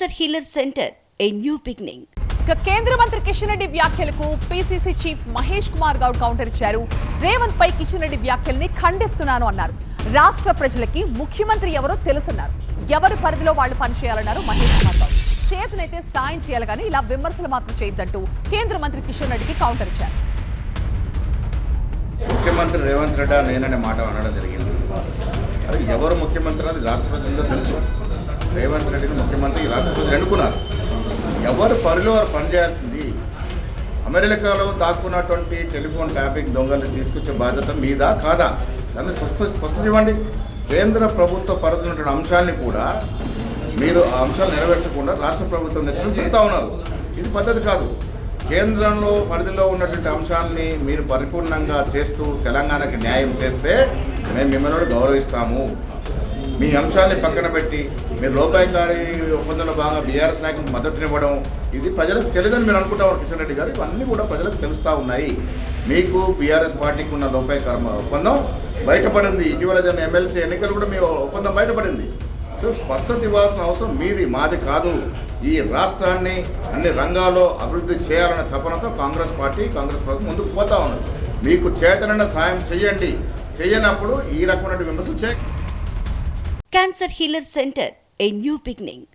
Healer Center, a new beginning. ఇక కేంద్ర మంత్రి కిషన్ రెడ్డి వ్యాఖ్యలకు PCC chief Mahesh Kumar Goud counter ఇచ్చారు. రేవంత్ పై కిషన్ రెడ్డి వ్యాఖ్యల్ని ఖండిస్తున్నాను అన్నారు. రాష్ట్ర ప్రజలకి ముఖ్యమంత్రి ఎవరో తెలుసన్నారు. ఎవరి పరిధిలో వాళ్ళు పనిచేయాలన్నారు మహేష్ కుమార్ గౌడ్. చేతనైతే సాయం చేయాలి కానీ ఇలా విమర్శలు మాత్రం చేయొద్దంటూ కేంద్ర మంత్రి కిషన్ రెడ్డికి కౌంటర్ ఇచ్చారు. ముఖ్యమంత్రి రేవంత్ రెడ్డి నేననే మాట అనడం జరిగింది. ఎవరు ముఖ్యమంత్రి అది రాష్ట్ర ప్రజలందరూ తెలుసు. రేవంత్ రెడ్డిని ముఖ్యమంత్రి ఈ రాష్ట్ర ప్రజలు ఎన్నుకున్నారు ఎవరు పరిలో వారు పనిచేయాల్సింది అమెరికాలో దాక్కున్నటువంటి టెలిఫోన్ ట్యాపింగ్ దొంగల్ని తీసుకొచ్చే బాధ్యత మీదా కాదా? దాన్ని స్పష్ట స్పష్టం ఇవ్వండి కేంద్ర ప్రభుత్వ పరిధి ఉన్నటువంటి అంశాన్ని కూడా మీరు ఆ అంశాలు నెరవేర్చకుండా రాష్ట్ర ప్రభుత్వం నెత్తిన పెడతా ఉన్నారు. ఇది పద్ధతి కాదు. కేంద్రంలో పరిధిలో ఉన్నటువంటి అంశాన్ని మీరు పరిపూర్ణంగా చేస్తూ తెలంగాణకి న్యాయం చేస్తే మేము మిమ్మల్ని గౌరవిస్తాము. మీ అంశాన్ని పక్కన పెట్టి మీరు లోపాయకారి ఒప్పందంలో బాగా బీఆర్ఎస్ నాయకులకు మద్దతునివ్వడం ఇది ప్రజలకు తెలియదని మీరు అనుకుంటారు కిషన్ రెడ్డి గారు. ఇవన్నీ కూడా ప్రజలకు తెలుస్తూ ఉన్నాయి. మీకు బీఆర్ఎస్ పార్టీకి ఉన్న లోపాయకార ఒప్పందం బయటపడింది. ఇటీవల జరిగిన ఎమ్మెల్సీ ఎన్నికలు కూడా మీ ఒప్పందం బయటపడింది. సో స్పష్టత ఇవ్వాల్సిన అవసరం మీది మాది కాదు. ఈ రాష్ట్రాన్ని అన్ని రంగాల్లో అభివృద్ధి చేయాలనే తపనతో కాంగ్రెస్ పార్టీ కాంగ్రెస్ ప్రభుత్వం ముందుకు పోతా ఉన్నది. మీకు చేతనైన సాయం చేయండి చేయనప్పుడు ఈ రకమైన విమర్శలు చేయ Cancer Healer Center, a new beginning.